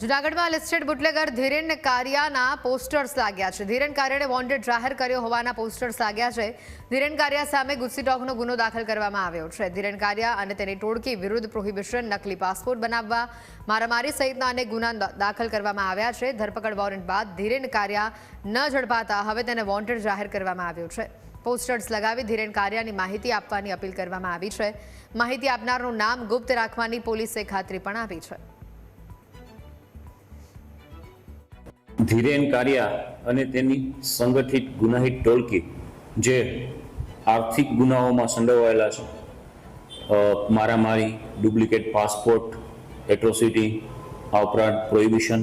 જૂનાગઢમાં listed bootlegger Dhiren કારિયાના posters લાગ્યા છે. ધીરેન કારિયાને વોન્ટેડ જાહેર કર્યો હોવાના પોસ્ટર્સ લાગ્યા છે. ધીરેન કારિયા સામે ગુસ્સી ટોકનો ગુનો દાખલ કરવામાં આવ્યો છે. ધીરેન કારિયા અને તેની ટોળકી વિરુદ્ધ પ્રોહિબિશન, નકલી પાસપોર્ટ બનાવવા, મારામારી સહિતના અનેક ગુના દાખલ કરવામાં આવ્યા છે. ધરપકડ વોરંટ બાદ ધીરેન કારિયા ન ઝડપાતા હવે તેને વોન્ટેડ જાહેર કરવામાં આવ્યો છે. પોસ્ટર્સ લગાવી ધીરેન કારિયાની માહિતી આપવાની અપીલ કરવામાં આવી છે. માહિતી આપનારનું નામ ગુપ્ત રાખવાની પોલીસે ખાતરી પણ આપી છે. ધીરેન કારિયા અને તેની સંગઠિત ગુનાહિત ટોળકી, જે આર્થિક ગુનાઓમાં સંડોવાયેલા છે. મારામારી, ડુપ્લિકેટ પાસપોર્ટ, એટ્રોસિટી, આ ઉપરાંત પ્રોહિબિશન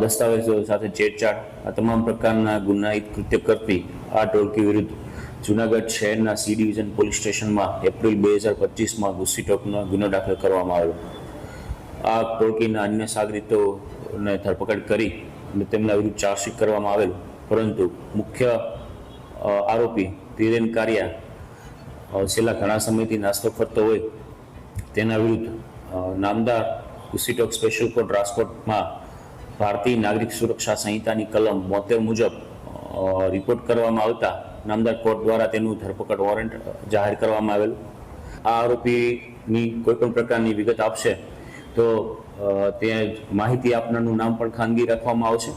દસ્તાવેજો સાથે છેડછાડ, આ તમામ પ્રકારના ગુનાહિત કૃત્ય કરતી આ ટોળકી વિરુદ્ધ જુનાગઢ શહેરના સી ડિવિઝન પોલીસ સ્ટેશનમાં એપ્રિલ બે હજાર પચીસમાં ગુસ્સીટોકનો ગુનો દાખલ કરવામાં આવ્યો. આ ટોળકીના અન્ય સાગરીતોને ધરપકડ કરી અને તેમના વિરુદ્ધ ચાર્જશીટ કરવામાં આવેલ. પરંતુ મુખ્ય આરોપી તિરેન કારિયા છેલ્લા ઘણા સમયથી નાસ્તો ફરતો હોય તેના વિરુદ્ધ નામદાર ગુસ્સીટોક સ્પેશિયલ કોર્ટ રાજકોટમાં ભારતીય નાગરિક સુરક્ષા સંહિતાની કલમ બોતેર મુજબ રિપોર્ટ કરવામાં આવતા નામદાર કોર્ટ દ્વારા તેનું ધરપકડ વોરંટ જાહેર કરવામાં આવેલ. આ આરોપીની કોઈપણ પ્રકારની વિગત આપશે તો ત્યાં માહિતી આપનારનું નામ પણ ખાનગી રાખવામાં આવશે.